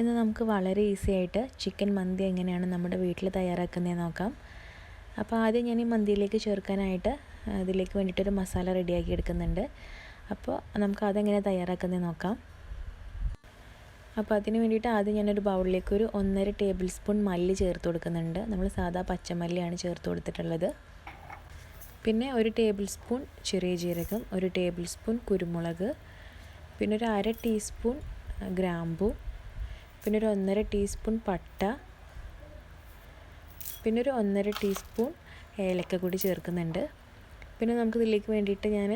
ഇന്ന് നമുക്ക് വളരെ ഈസി ആയിട്ട് ചിക്കൻ മന്തി എങ്ങനെയാണ് നമ്മുടെ വീട്ടിൽ തയ്യാറാക്കുന്നതെന്ന് നോക്കാം. അപ്പോൾ ആദ്യം ഞാൻ ഈ മന്തിയിലേക്ക് ചേർക്കാനായിട്ട് ഇതിലേക്ക് വേണ്ടിയിട്ടൊരു മസാല റെഡിയാക്കി എടുക്കുന്നുണ്ട്. അപ്പോൾ നമുക്ക് അതെങ്ങനെ തയ്യാറാക്കുന്നതെന്ന് നോക്കാം. അപ്പോൾ അതിന് വേണ്ടിയിട്ട് ആദ്യം ഞാനൊരു ബൗളിലേക്ക് ഒരു ഒന്നര ടേബിൾ സ്പൂൺ മല്ലി ചേർത്ത് കൊടുക്കുന്നുണ്ട്. നമ്മൾ സാധാ പച്ചമല്ലിയാണ് ചേർത്ത് കൊടുത്തിട്ടുള്ളത്. പിന്നെ ഒരു ടേബിൾ സ്പൂൺ ചെറിയ ജീരകം ഒരു ടേബിൾ സ്പൂൺ കുരുമുളക് പിന്നെ ഒരു അര ടീസ്പൂൺ ഗ്രാമ്പു പിന്നെ ഒരു ഒന്നര ടീസ്പൂൺ പട്ട. പിന്നെ ഒരു ഒന്നര ടീസ്പൂൺ ഏലക്ക കൂടി ചേർക്കുന്നുണ്ട്. പിന്നെ നമുക്ക് ഇതിലേക്ക് വേണ്ടിയിട്ട് ഞാൻ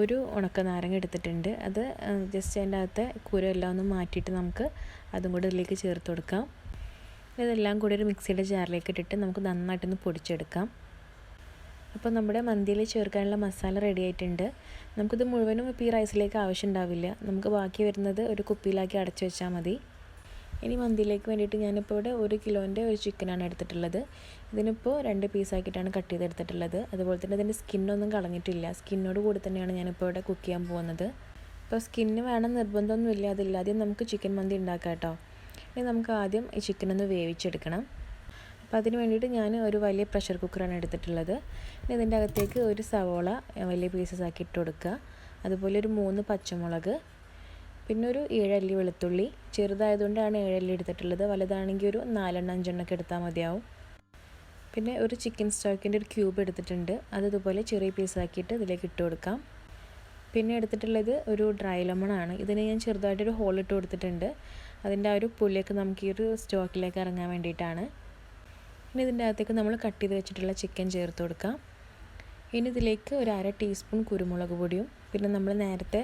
ഒരു ഉണക്ക നാരങ്ങ എടുത്തിട്ടുണ്ട്. അത് ജസ്റ്റ് അതിന്റെ അകത്തെ കുരമെല്ലാം ഒന്ന് മാറ്റിയിട്ട് നമുക്ക് അതും കൂടി ഇതിലേക്ക് ചേർത്ത് കൊടുക്കാം. ഇതെല്ലാം കൂടി ഒരു മിക്സിയുടെ ജാറിലേക്ക് ഇട്ടിട്ട് നമുക്ക് നന്നായിട്ടൊന്ന് പൊടിച്ചെടുക്കാം. അപ്പോൾ നമ്മുടെ മന്തിയിൽ ചേർക്കാനുള്ള മസാല റെഡി ആയിട്ടുണ്ട്. നമുക്കിത് മുഴുവനും ഇപ്പോൾ ഈ റൈസിലേക്ക് ആവശ്യം ഉണ്ടാവില്ല. നമുക്ക് ബാക്കി വരുന്നത് ഒരു കുപ്പിയിലാക്കി അടച്ചു വെച്ചാൽ മതി. ഇനി മന്തിയിലേക്ക് വേണ്ടിയിട്ട് ഞാനിപ്പോൾ ഇവിടെ ഒരു കിലോന്റെ ഒരു ചിക്കനാണ് എടുത്തിട്ടുള്ളത്. ഇതിനിപ്പോൾ രണ്ട് പീസാക്കിയിട്ടാണ് കട്ട് ചെയ്തെടുത്തിട്ടുള്ളത്. അതുപോലെ തന്നെ ഇതിന്റെ സ്കിന്നൊന്നും കളഞ്ഞിട്ടില്ല. സ്കിന്നോട് കൂടി തന്നെയാണ് ഞാനിപ്പോൾ ഇവിടെ കുക്ക് ചെയ്യാൻ പോകുന്നത്. ഇപ്പോൾ സ്കിന്ന് വേണം നിർബന്ധമൊന്നുമില്ല. ആദ്യം നമുക്ക് ചിക്കൻ മന്തി ഉണ്ടാക്കാം കേട്ടോ. ഇനി നമുക്ക് ആദ്യം ഈ ചിക്കൻ ഒന്ന് വേവിച്ചെടുക്കണം. അപ്പോൾ അതിന് വേണ്ടിയിട്ട് ഞാൻ ഒരു വലിയ പ്രഷർ കുക്കറാണ് എടുത്തിട്ടുള്ളത്. ഇനി ഇതിന്റെ അകത്തേക്ക് ഒരു സവോള വലിയ പീസസ് ആക്കി ഇട്ട് കൊടുക്കുക. അതുപോലെ ഒരു മൂന്ന് പച്ചമുളക് പിന്നെ ഒരു ഏഴല്ലി വെളുത്തുള്ളി. ചെറുതായതുകൊണ്ടാണ് ഏഴല്ലി എടുത്തിട്ടുള്ളത്. വലുതാണെങ്കിൽ ഒരു നാലെണ്ണം അഞ്ചെണ്ണൊക്കെ എടുത്താൽ മതിയാവും. പിന്നെ ഒരു ചിക്കൻ സ്റ്റോക്കിന്റെ ഒരു ക്യൂബ് എടുത്തിട്ടുണ്ട്. അത് ഇതുപോലെ ചെറിയ പീസാക്കിയിട്ട് ഇതിലേക്ക് ഇട്ട് കൊടുക്കാം. പിന്നെ എടുത്തിട്ടുള്ളത് ഒരു ഡ്രൈ ലെമൺ ആണ്. ഇതിന് ഞാൻ ചെറുതായിട്ടൊരു ഹോൾ ഇട്ട് കൊടുത്തിട്ടുണ്ട്. അതിന്റെ ആ ഒരു പുല്ലേക്ക് നമുക്ക് ഈ ഒരു സ്റ്റോക്കിലേക്ക് ഇറങ്ങാൻ വേണ്ടിയിട്ടാണ്. ഇനി ഇതിന്റെ അകത്തേക്ക് നമ്മൾ കട്ട് ചെയ്ത് വെച്ചിട്ടുള്ള ചിക്കൻ ചേർത്ത് കൊടുക്കാം. ഇനി ഇതിലേക്ക് ഒരു അര ടീസ്പൂൺ കുരുമുളക് പൊടിയും പിന്നെ നമ്മൾ നേരത്തെ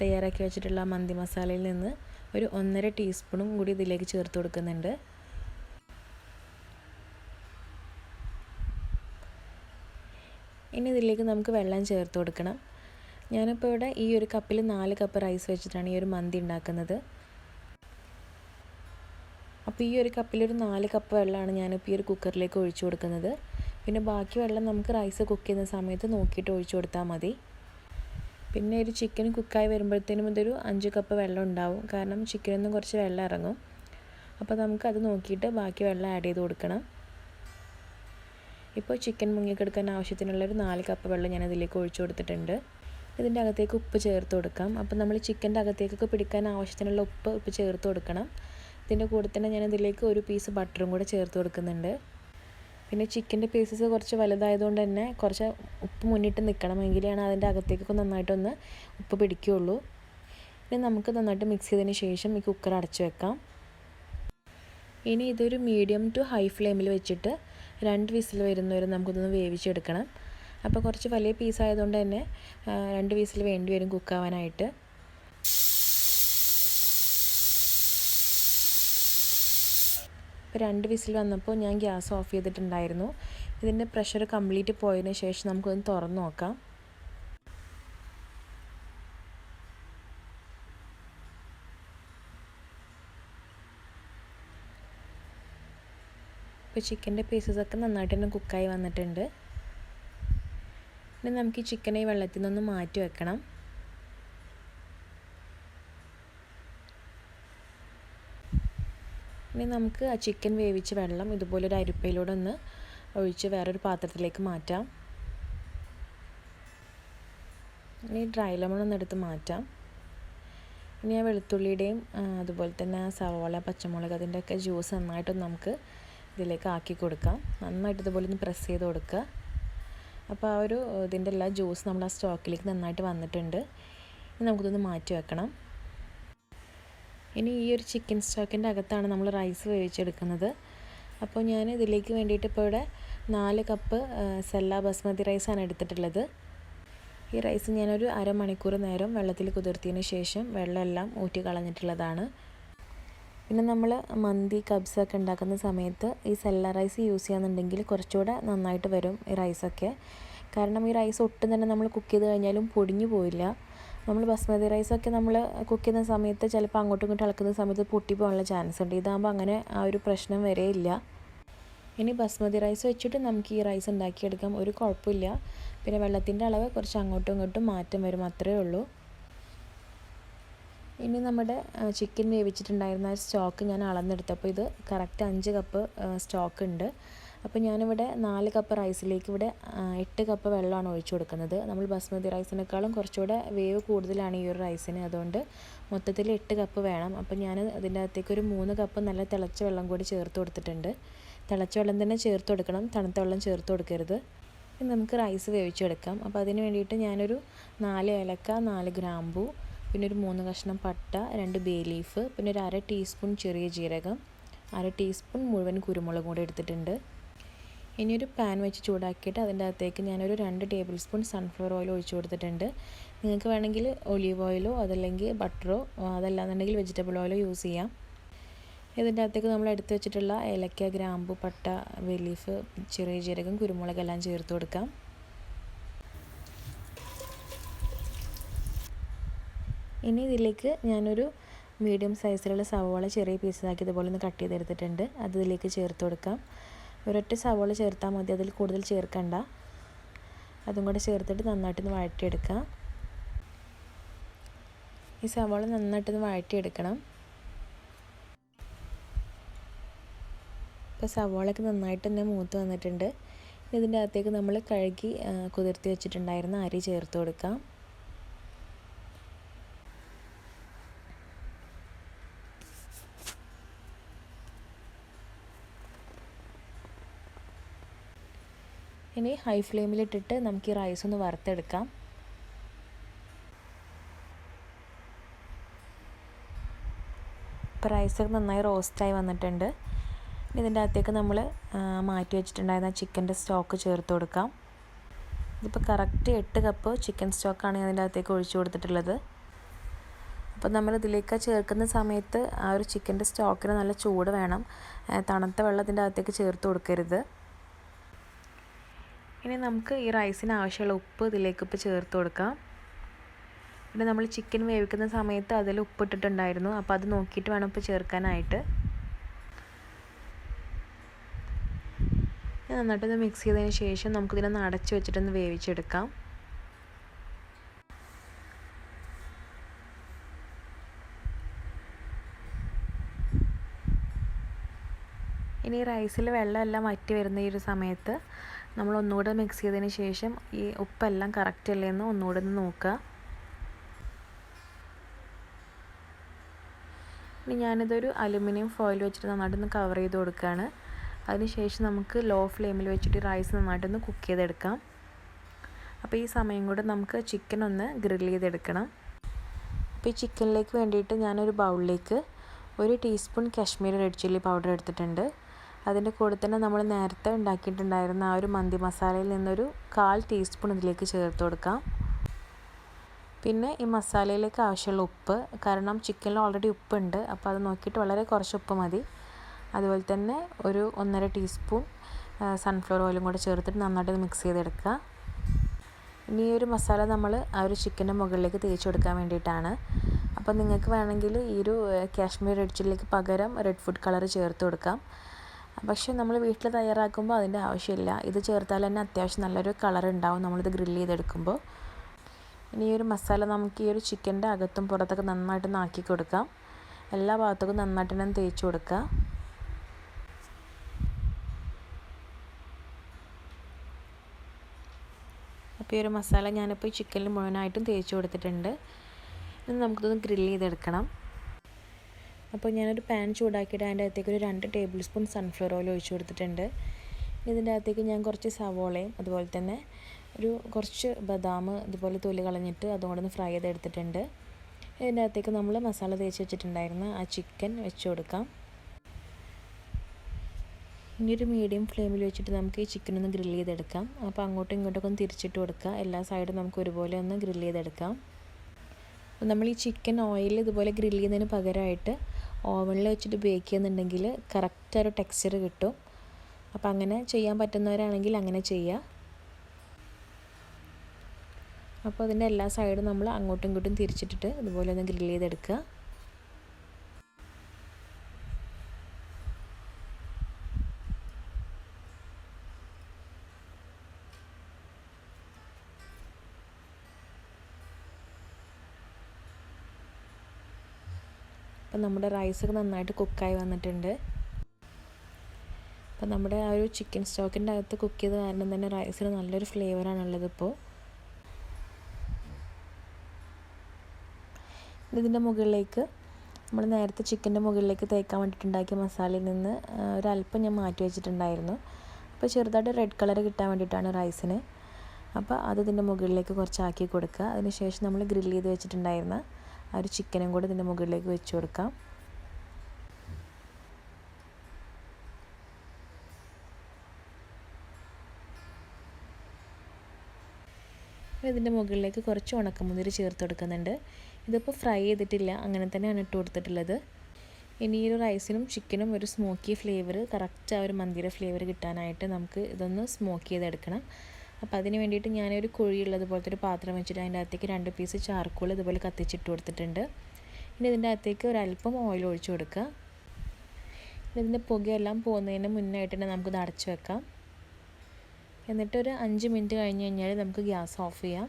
തയ്യാറാക്കി വെച്ചിട്ടുള്ള മന്തി മസാലയിൽ നിന്ന് ഒരു ഒന്നര ടീസ്പൂണും കൂടി ഇതിലേക്ക് ചേർത്ത് കൊടുക്കുന്നുണ്ട്. ഇനി ഇതിലേക്ക് നമുക്ക് വെള്ളം ചേർത്ത് കൊടുക്കണം. ഞാനിപ്പോൾ ഇവിടെ ഈ ഒരു കപ്പിൽ നാല് കപ്പ് റൈസ് വെച്ചിട്ടാണ് ഈ ഒരു മന്തി ഉണ്ടാക്കുന്നത്. അപ്പോൾ ഈ ഒരു കപ്പിലൊരു നാല് കപ്പ് വെള്ളമാണ് ഞാനിപ്പോൾ ഈ ഒരു കുക്കറിലേക്ക് ഒഴിച്ചു കൊടുക്കുന്നത്. പിന്നെ ബാക്കി വെള്ളം നമുക്ക് റൈസ് കുക്ക് ചെയ്യുന്ന സമയത്ത് നോക്കിയിട്ട് ഒഴിച്ചു കൊടുത്താൽ മതി. പിന്നെ ഒരു ചിക്കൻ കുക്കായി വരുമ്പോഴത്തേനും ഇതൊരു അഞ്ച് കപ്പ് വെള്ളം ഉണ്ടാവും. കാരണം ചിക്കനിൽ നിന്ന് കുറച്ച് വെള്ളം ഇറങ്ങും. അപ്പോൾ നമുക്ക് അത് നോക്കിയിട്ട് ബാക്കി വെള്ളം ആഡ് ചെയ്ത് കൊടുക്കണം. ഇപ്പോൾ ചിക്കൻ മുങ്ങിക്കെടുക്കാൻ ആവശ്യത്തിനുള്ള ഒരു നാല് കപ്പ് വെള്ളം ഞാൻ അതിലേക്ക് ഒഴിച്ചു കൊടുത്തിട്ടുണ്ട്. ഇതിന്റെ അകത്തേക്ക് ഉപ്പ് ചേർത്ത് കൊടുക്കാം. അപ്പോൾ നമ്മൾ ചിക്കന്റെ അകത്തേക്കൊക്കെ പിടിക്കാൻ ആവശ്യത്തിനുള്ള ഉപ്പ് ഉപ്പ് ചേർത്ത് കൊടുക്കണം. ഇതിന്റെ കൂടെ തന്നെ ഞാൻ ഇതിലേക്ക് ഒരു പീസ് ബട്ടറും കൂടെ ചേർത്ത് കൊടുക്കുന്നുണ്ട്. പിന്നെ ചിക്കന്റെ പീസസ് കുറച്ച് വലുതായതുകൊണ്ട് തന്നെ കുറച്ച് ഉപ്പ് മുന്നിട്ട് നിൽക്കണം എങ്കിലാണ് അതിന്റെ അകത്തേക്കൊക്കെ നന്നായിട്ടൊന്ന് ഉപ്പ് പിടിക്കുകയുള്ളൂ. ഇനി നമുക്ക് നന്നായിട്ട് മിക്സ് ചെയ്തതിന് ശേഷം ഈ കുക്കർ അടച്ചു വെക്കാം. ഇനി ഇതൊരു മീഡിയം ടു ഹൈ ഫ്ലെയിമിൽ വെച്ചിട്ട് രണ്ട് വിസിൽ വരുന്നവരെ നമുക്കിതൊന്ന് വേവിച്ചെടുക്കണം. അപ്പോൾ കുറച്ച് വലിയ പീസായതുകൊണ്ട് തന്നെ രണ്ട് വിസിൽ വേണ്ടി വരും കുക്കാവാനായിട്ട് ഇപ്പോൾ രണ്ട് വിസിൽ വന്നപ്പോൾ ഞാൻ ഗ്യാസ് ഓഫ് ചെയ്തിട്ടുണ്ടായിരുന്നു. ഇതിന്റെ പ്രഷർ കംപ്ലീറ്റ് പോയതിന് ശേഷം നമുക്കൊന്ന് തുറന്നു നോക്കാം. ഇപ്പോൾ ചിക്കന്റെ പീസസൊക്കെ നന്നായിട്ട് തന്നെ കുക്കായി വന്നിട്ടുണ്ട്. ഇനി നമുക്ക് ഈ ചിക്കനെ വെള്ളത്തിൽ നിന്നൊന്ന് മാറ്റി വെക്കണം. ഇനി നമുക്ക് ആ ചിക്കൻ വേവിച്ച വെള്ളം ഇതുപോലെ ഒരു അരിപ്പയിലൂടെ ഒന്ന് ഒഴിച്ച് വേറൊരു പാത്രത്തിലേക്ക് മാറ്റാം. ഇനി ഡ്രൈ ലെമൺ ഒന്ന് എടുത്ത് മാറ്റാം. ഇനി ആ വെളുത്തുള്ളിയുടെയും അതുപോലെ തന്നെ ആ സവോള പച്ചമുളക് അതിന്റെയൊക്കെ ജ്യൂസ് നന്നായിട്ടൊന്ന് നമുക്ക് ഇതിലേക്ക് ആക്കി കൊടുക്കാം. നന്നായിട്ട് ഇതുപോലെ ഒന്ന് പ്രസ് ചെയ്ത് കൊടുക്കുക. അപ്പോൾ ആ ഒരു ഇതിന്റെ എല്ലാ ജ്യൂസ് നമ്മൾ ആ സ്റ്റോക്കിലേക്ക് നന്നായിട്ട് വന്നിട്ടുണ്ട്. ഇനി നമുക്കിതൊന്ന് മാറ്റി വെക്കണം. ഇനി ഈ ഒരു ചിക്കൻ സ്റ്റോക്കിന്റെ അകത്താണ് നമ്മൾ റൈസ് വേവിച്ചെടുക്കുന്നത്. അപ്പോൾ ഞാൻ ഇതിലേക്ക് വേണ്ടിയിട്ട് ഇപ്പോൾ ഇവിടെ നാല് കപ്പ് സെല്ല ബസ്മതി റൈസാണ് എടുത്തിട്ടുള്ളത്. ഈ റൈസ് ഞാനൊരു അരമണിക്കൂർ നേരം വെള്ളത്തിൽ കുതിർത്തിയതിന് ശേഷം വെള്ളമെല്ലാം ഊറ്റി കളഞ്ഞിട്ടുള്ളതാണ്. പിന്നെ നമ്മൾ മന്തി കബ്സൊക്കെ ഉണ്ടാക്കുന്ന സമയത്ത് ഈ സെല്ല റൈസ് യൂസ് ചെയ്യുന്നുണ്ടെങ്കിൽ കുറച്ചുകൂടെ നന്നായിട്ട് വരും ഈ റൈസൊക്കെ കാരണം ഈ റൈസ് ഒട്ടും തന്നെ നമ്മൾ കുക്ക് ചെയ്ത് കഴിഞ്ഞാലും പൊടിഞ്ഞു പോയില്ല നമ്മൾ ബസ്മതി റൈസൊക്കെ നമ്മൾ കുക്ക് ചെയ്യുന്ന സമയത്ത് ചിലപ്പോൾ അങ്ങോട്ടും ഇങ്ങോട്ടും ഇളക്കുന്ന സമയത്ത് പൊട്ടിപ്പോകാനുള്ള ചാൻസ് ഉണ്ട്. ഇതാകുമ്പോൾ അങ്ങനെ ആ ഒരു പ്രശ്നം വരെയില്ല ഇനി ബസ്മതി റൈസ് വെച്ചിട്ട് നമുക്ക് ഈ റൈസ് ഉണ്ടാക്കിയെടുക്കാം. ഒരു കുഴപ്പമില്ല. പിന്നെ വെള്ളത്തിന്റെ അളവ് കുറച്ച് അങ്ങോട്ടും ഇങ്ങോട്ടും മാറ്റം വരും. അത്രയേ ഉള്ളൂ. ഇനി നമ്മുടെ ചിക്കൻ വേവിച്ചിട്ടുണ്ടായിരുന്ന സ്റ്റോക്ക് ഞാൻ അളന്നെടുത്തപ്പോൾ ഇത് കറക്റ്റ് അഞ്ച് കപ്പ് സ്റ്റോക്ക് ഉണ്ട്. അപ്പോൾ ഞാനിവിടെ നാല് കപ്പ് റൈസിലേക്ക് ഇവിടെ എട്ട് കപ്പ് വെള്ളമാണ് ഒഴിച്ചു കൊടുക്കുന്നത്. നമ്മൾ ബസ്മതി റൈസിനേക്കാളും കുറച്ചുകൂടെ വേവ് കൂടുതലാണ് ഈ ഒരു റൈസിന് അതുകൊണ്ട് മൊത്തത്തിൽ എട്ട് കപ്പ് വേണം. അപ്പോൾ ഞാൻ അതിന്റെ അകത്തേക്ക് ഒരു മൂന്ന് കപ്പ് നല്ല തിളച്ച വെള്ളം കൂടി ചേർത്ത് കൊടുത്തിട്ടുണ്ട്. തിളച്ച വെള്ളം തന്നെ ചേർത്ത് കൊടുക്കണം. തണുത്ത വെള്ളം ചേർത്ത് കൊടുക്കരുത്. ഇനി നമുക്ക് റൈസ് വേവിച്ചെടുക്കാം. അപ്പോൾ അതിന് വേണ്ടിയിട്ട് ഞാനൊരു നാല് ഏലക്ക നാല് ഗ്രാമ്പൂ പിന്നെ ഒരു മൂന്ന് കഷ്ണം പട്ട രണ്ട് ബേ ലീഫ് പിന്നെ ഒരു അര ടീസ്പൂൺ ചെറിയ ജീരകം അര ടീസ്പൂൺ മുഴുവൻ കുരുമുളകും കൂടി എടുത്തിട്ടുണ്ട്. ഇനി ഒരു പാൻ വെച്ച് ചൂടാക്കിയിട്ട് അതിന്റെ അകത്തേക്ക് ഞാനൊരു രണ്ട് ടേബിൾ സ്പൂൺ സൺഫ്ലവർ ഓയിൽ ഒഴിച്ചു കൊടുത്തിട്ടുണ്ട്. നിങ്ങൾക്ക് വേണമെങ്കിൽ ഒലീവ് ഓയിലോ അതല്ലെങ്കിൽ ബട്ടറോ അതല്ലാന്നുണ്ടെങ്കിൽ വെജിറ്റബിൾ ഓയിലോ യൂസ് ചെയ്യാം. ഇതിന്റെ അകത്തേക്ക് നമ്മൾ എടുത്തു വെച്ചിട്ടുള്ള ഏലക്ക ഗ്രാമ്പു പട്ട വെലീഫ് ചെറിയ ജീരകം കുരുമുളക് എല്ലാം ചേർത്ത് കൊടുക്കാം. ഇനി ഇതിലേക്ക് ഞാനൊരു മീഡിയം സൈസിലുള്ള സവോള ചെറിയ പീസാക്കി ഇതുപോലെ ഒന്ന് കട്ട് ചെയ്തെടുത്തിട്ടുണ്ട്. അത് ഇതിലേക്ക് ചേർത്ത് കൊടുക്കാം. ഒരൊറ്റ സവോള ചേർത്താൽ മതി. അതിൽ കൂടുതൽ ചേർക്കണ്ട. അതും കൂടെ ചേർത്തിട്ട് നന്നായിട്ടൊന്ന് വഴറ്റിയെടുക്കുക ഈ സവോള നന്നായിട്ടൊന്ന് വഴറ്റിയെടുക്കണം. ഇപ്പോൾ സവോളയൊക്കെ നന്നായിട്ട് തന്നെ മൂത്ത് വന്നിട്ടുണ്ട്. ഇതിന്റെ അകത്തേക്ക് നമ്മൾ കഴുകി കുതിർത്തി വെച്ചിട്ടുണ്ടായിരുന്ന അരി ചേർത്ത് കൊടുക്കാം. ഇനി ഹൈ ഫ്ലെയിമിലിട്ടിട്ട് നമുക്ക് ഈ റൈസ് ഒന്ന് വറുത്തെടുക്കാം. ഇപ്പോൾ റൈസൊക്കെ നന്നായി റോസ്റ്റായി വന്നിട്ടുണ്ട്. ഇതിന്റെ അകത്തേക്ക് നമ്മൾ മാറ്റി വെച്ചിട്ടുണ്ടായിരുന്ന ചിക്കന്റെ സ്റ്റോക്ക് ചേർത്ത് കൊടുക്കാം. ഇതിപ്പോൾ കറക്റ്റ് എട്ട് കപ്പ് ചിക്കൻ സ്റ്റോക്കാണ് ഞാൻ ഇതിന്റെ അകത്തേക്ക് ഒഴിച്ചു കൊടുത്തിട്ടുള്ളത്. അപ്പോൾ നമ്മൾ ഇതിലേക്ക് ചേർക്കുന്ന സമയത്ത് ആ ഒരു ചിക്കന്റെ സ്റ്റോക്കിന് നല്ല ചൂട് വേണം. തണുത്ത വെള്ളത്തിന്റെ അകത്തേക്ക് ചേർത്ത് കൊടുക്കരുത്. ഇനി നമുക്ക് ഈ റൈസിന് ആവശ്യമുള്ള ഉപ്പ് ഇതിലേക്ക് ഇപ്പോൾ ചേർത്ത് കൊടുക്കാം. പിന്നെ നമ്മൾ ചിക്കൻ വേവിക്കുന്ന സമയത്ത് അതിൽ ഉപ്പിട്ടിട്ടുണ്ടായിരുന്നു. അപ്പോൾ അത് നോക്കിയിട്ട് വേണം ഇപ്പോൾ ചേർക്കാനായിട്ട്. നന്നായിട്ടൊന്ന് മിക്സ് ചെയ്തതിന് ശേഷം നമുക്കിതിനൊന്ന് അടച്ച് വെച്ചിട്ടൊന്ന് വേവിച്ചെടുക്കാം. ഇനി റൈസിൽ വെള്ളമെല്ലാം വറ്റി വരുന്ന ഈ ഒരു സമയത്ത് നമ്മൾ ഒന്നുകൂടെ മിക്സ് ചെയ്തതിന് ശേഷം ഈ ഉപ്പെല്ലാം കറക്റ്റ് അല്ലേ എന്ന് ഒന്നുകൂടെ ഒന്ന് നോക്കുക ഇനി ഞാനിതൊരു അലുമിനിയം ഫോയിൽ വെച്ചിട്ട് നന്നായിട്ടൊന്ന് കവർ ചെയ്ത് കൊടുക്കുകയാണ് അതിനുശേഷം നമുക്ക് ലോ ഫ്ലെയിമിൽ വെച്ചിട്ട് റൈസ് നന്നായിട്ടൊന്ന് കുക്ക് ചെയ്തെടുക്കാം. അപ്പോൾ ഈ സമയം കൂടെ നമുക്ക് ചിക്കൻ ഒന്ന് ഗ്രിൽ ചെയ്തെടുക്കണം. അപ്പോൾ ഈ ചിക്കനിലേക്ക് വേണ്ടിയിട്ട് ഞാനൊരു ബൗളിലേക്ക് ഒരു teaspoon Kashmiri red chilli powder എടുത്തിട്ടുണ്ട്. അതിന്റെ കൂടെ തന്നെ നമ്മൾ നേരത്തെ ഉണ്ടാക്കിയിട്ടുണ്ടായിരുന്ന ആ ഒരു മന്തി മസാലയിൽ നിന്നൊരു കാൽ ടീസ്പൂൺ ഇതിലേക്ക് ചേർത്ത് കൊടുക്കാം. പിന്നെ ഈ മസാലയിലേക്ക് ആവശ്യമുള്ള ഉപ്പ് കാരണം ചിക്കനിൽ ഓൾറെഡി ഉപ്പുണ്ട് അപ്പോൾ അത് നോക്കിയിട്ട് വളരെ കുറച്ച് ഉപ്പ് മതി. അതുപോലെ തന്നെ ഒരു ഒന്നര ടീസ്പൂൺ സൺഫ്ലവർ ഓയിലും കൂടെ ചേർത്തിട്ട് നന്നായിട്ട് മിക്സ് ചെയ്തെടുക്കുക. ഇനി ഈ ഒരു മസാല നമ്മൾ ആ ഒരു ചിക്കന്റെ മുകളിലേക്ക് തേച്ച് കൊടുക്കാൻ വേണ്ടിയിട്ടാണ്. അപ്പോൾ നിങ്ങൾക്ക് വേണമെങ്കിൽ ഈ ഒരു കാശ്മീർ റെഡ് ചില്ലിക്ക് പകരം റെഡ് ഫുഡ് കളർ ചേർത്ത് കൊടുക്കാം. പക്ഷേ നമ്മൾ വീട്ടിൽ തയ്യാറാക്കുമ്പോൾ അതിന്റെ ആവശ്യമില്ല. ഇത് ചേർത്താൽ തന്നെ അത്യാവശ്യം നല്ലൊരു കളർ ഉണ്ടാവും. നമ്മളിത് ഗ്രില്ല് ചെയ്തെടുക്കുമ്പോൾ. ഇനി ഈ ഒരു മസാല നമുക്ക് ഈ ഒരു ചിക്കന്റെ അകത്തും പുറത്തൊക്കെ നന്നായിട്ട് നാക്കി കൊടുക്കാം. എല്ലാ ഭാഗത്തേക്കും നന്നായിട്ട് തന്നെ തേച്ച് കൊടുക്കുക. അപ്പോൾ ഈ ഒരു മസാല ഞാനിപ്പോൾ ചിക്കനിൽ മുഴുവനായിട്ടും തേച്ച് കൊടുത്തിട്ടുണ്ട്. ഇനി നമുക്കിതൊന്ന് ഗ്രില്ല് ചെയ്തെടുക്കണം. അപ്പോൾ ഞാനൊരു പാൻ ചൂടാക്കിയിട്ട് അതിന്റെ അകത്തേക്ക് ഒരു രണ്ട് ടേബിൾ സ്പൂൺ സൺഫ്ലവർ ഓയിൽ ഒഴിച്ചു കൊടുത്തിട്ടുണ്ട്. ഇതിന്റെ അകത്തേക്ക് ഞാൻ കുറച്ച് സവോളയും അതുപോലെ തന്നെ ഒരു കുറച്ച് ബദാം ഇതുപോലെ തൊലി കളഞ്ഞിട്ട് അതുകൊണ്ടൊന്ന് ഫ്രൈ ചെയ്തെടുത്തിട്ടുണ്ട്. ഇതിന്റെ അകത്തേക്ക് നമ്മൾ മസാല തേച്ച് വെച്ചിട്ടുണ്ടായിരുന്ന ആ ചിക്കൻ വെച്ച് കൊടുക്കാം. ഇനി ഒരു മീഡിയം ഫ്ലെയിമിൽ വെച്ചിട്ട് നമുക്ക് ഈ ചിക്കൻ ഒന്ന് ഗ്രില്ല് ചെയ്തെടുക്കാം. അപ്പോൾ അങ്ങോട്ടും ഇങ്ങോട്ടൊക്കെ ഒന്ന് തിരിച്ചിട്ട് കൊടുക്കുക. എല്ലാ സൈഡും നമുക്ക് ഒരുപോലെ ഒന്ന് ഗ്രില്ല് ചെയ്തെടുക്കാം. നമ്മൾ ഈ ചിക്കൻ ഓയിൽ ഇതുപോലെ ഗ്രില്ല് ചെയ്യുന്നതിന് പകരമായിട്ട് ഓവനിൽ വെച്ചിട്ട് ബേക്ക് ചെയ്യുന്നുണ്ടെങ്കിൽ കറക്റ്റ് ഒരു ടെക്സ്ചർ കിട്ടും. അപ്പോൾ അങ്ങനെ ചെയ്യാൻ പറ്റുന്നവരാണെങ്കിൽ അങ്ങനെ ചെയ്യുക അപ്പോൾ അതിന്റെ എല്ലാ സൈഡും നമ്മൾ അങ്ങോട്ടും ഇങ്ങോട്ടും തിരിച്ചിട്ടിട്ട് ഇതുപോലെ ഒന്ന് ഗ്രില്ല് ചെയ്തെടുക്കുക. അപ്പം നമ്മുടെ റൈസൊക്കെ നന്നായിട്ട് കുക്കായി വന്നിട്ടുണ്ട്. അപ്പം നമ്മുടെ ആ ഒരു ചിക്കൻ സ്റ്റോക്കിന്റെ അകത്ത് കുക്ക് ചെയ്ത കാരണം തന്നെ റൈസിന് നല്ലൊരു ഫ്ലേവറാണുള്ളത് ഇപ്പോൾ. ഇതിന്റെ മുകളിലേക്ക് നമ്മൾ നേരത്തെ ചിക്കന്റെ മുകളിലേക്ക് തേക്കാൻ വേണ്ടിയിട്ടുണ്ടാക്കിയ മസാലയിൽ നിന്ന് ഒരല്പം ഞാൻ മാറ്റി വെച്ചിട്ടുണ്ടായിരുന്നു. അപ്പോൾ ചെറുതായിട്ട് റെഡ് കളർ കിട്ടാൻ വേണ്ടിയിട്ടാണ് റൈസിന്. അപ്പോൾ അത് ഇതിന്റെ മുകളിലേക്ക് കുറച്ചാക്കി കൊടുക്കുക. അതിനുശേഷം നമ്മൾ ഗ്രില്ല് ചെയ്ത് വെച്ചിട്ടുണ്ടായിരുന്ന ആ ഒരു ചിക്കനും കൂടെ ഇതിന്റെ മുകളിലേക്ക് വെച്ച് കൊടുക്കാം. ഇതിന്റെ മുകളിലേക്ക് കുറച്ച് ഉണക്കമുന്തിരി ചേർത്ത് കൊടുക്കുന്നുണ്ട്. ഇതിപ്പോൾ ഫ്രൈ ചെയ്തിട്ടില്ല അങ്ങനെ തന്നെയാണ് ഇട്ട് കൊടുത്തിട്ടുള്ളത്. ഇനി ഈ ഒരു റൈസിനും ചിക്കനും ഒരു സ്മോക്കി ഫ്ലേവർ കറക്റ്റ് ആ ഒരു മന്തിയുടെ ഫ്ലേവർ കിട്ടാനായിട്ട് നമുക്ക് ഇതൊന്ന് സ്മോക്ക് ചെയ്തെടുക്കണം. അപ്പോൾ അതിന് വേണ്ടിയിട്ട് ഞാനൊരു കുഴിയുള്ളത് പോലത്തെ ഒരു പാത്രം വെച്ചിട്ട് അതിന്റെ അകത്തേക്ക് രണ്ട് പീസ് ചാർക്കോൾ ഇതുപോലെ കത്തിച്ചിട്ട് കൊടുത്തിട്ടുണ്ട്. ഇനി ഇതിന്റെ അകത്തേക്ക് ഒരല്പം ഓയിൽ ഒഴിച്ചു കൊടുക്കുക ഇനി ഇതിന്റെ പുകയെല്ലാം പോകുന്നതിന് മുന്നായിട്ട് തന്നെ നമുക്കിത് അടച്ചു വെക്കാം. എന്നിട്ടൊരു അഞ്ച് മിനിറ്റ് കഴിഞ്ഞ് കഴിഞ്ഞാൽ നമുക്ക് ഗ്യാസ് ഓഫ് ചെയ്യാം.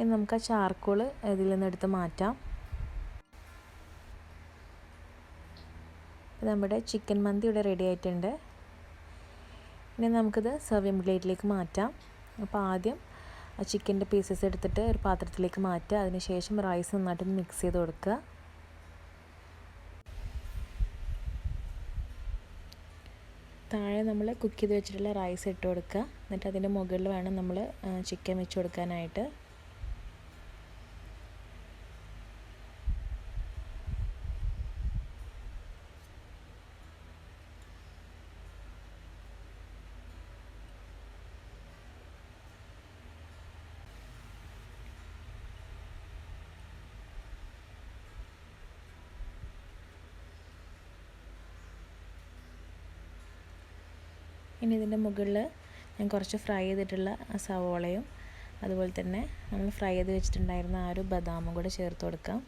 ഇനി നമുക്ക് ആ ചാർക്കോൾ ഇതിൽ നിന്ന് എടുത്ത് മാറ്റാം. നമ്മുടെ ചിക്കൻ മന്തി ഇവിടെ റെഡി ആയിട്ടുണ്ട്. ഇനി നമുക്കിത് സെർവിങ് പ്ലേറ്റിലേക്ക് മാറ്റാം. അപ്പോൾ ആദ്യം ആ ചിക്കന്റെ പീസസ് എടുത്തിട്ട് ഒരു പാത്രത്തിലേക്ക് മാറ്റുക. അതിനുശേഷം റൈസ് നന്നായിട്ടൊന്ന് മിക്സ് ചെയ്ത് കൊടുക്കുക. താഴെ നമ്മൾ കുക്ക് ചെയ്ത് വെച്ചിട്ടുള്ള റൈസ് ഇട്ട് കൊടുക്കുക. എന്നിട്ട് അതിന്റെ മുകളിൽ വേണം നമ്മൾ ചിക്കൻ വെച്ച് കൊടുക്കാനായിട്ട്. ഇനി ഇതിന്റെ മുകളിൽ ഞാൻ കുറച്ച് ഫ്രൈ ചെയ്തിട്ടുള്ള സവോളയും അതുപോലെ തന്നെ നമ്മൾ ഫ്രൈ ചെയ്ത് വെച്ചിട്ടുണ്ടായിരുന്ന ആ ഒരു ബദാമും കൂടെ ചേർത്ത് കൊടുക്കാം.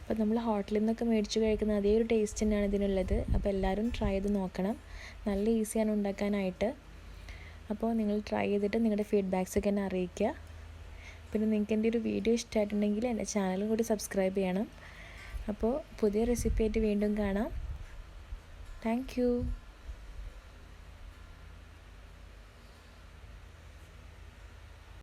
അപ്പോൾ നമ്മൾ ഹോട്ടലിൽ നിന്നൊക്കെ മേടിച്ച് കഴിക്കുന്ന അതേ ഒരു ടേസ്റ്റ് തന്നെയാണ് ഇതിനുള്ളത്. അപ്പോൾ എല്ലാവരും ട്രൈ ചെയ്ത് നോക്കണം. നല്ല ഈസിയാണ് ഉണ്ടാക്കാനായിട്ട്. അപ്പോൾ നിങ്ങൾ ട്രൈ ചെയ്തിട്ട് നിങ്ങളുടെ ഫീഡ്ബാക്സ് ഒക്കെ എന്നെ അറിയിക്കുക. പിന്നെ നിങ്ങൾക്ക് എന്റെ ഒരു വീഡിയോ ഇഷ്ടമായിട്ടുണ്ടെങ്കിൽ എന്റെ ചാനലും കൂടി സബ്സ്ക്രൈബ് ചെയ്യണം. അപ്പോൾ പുതിയ റെസിപ്പി ആയിട്ട് വീണ്ടും കാണാം. താങ്ക്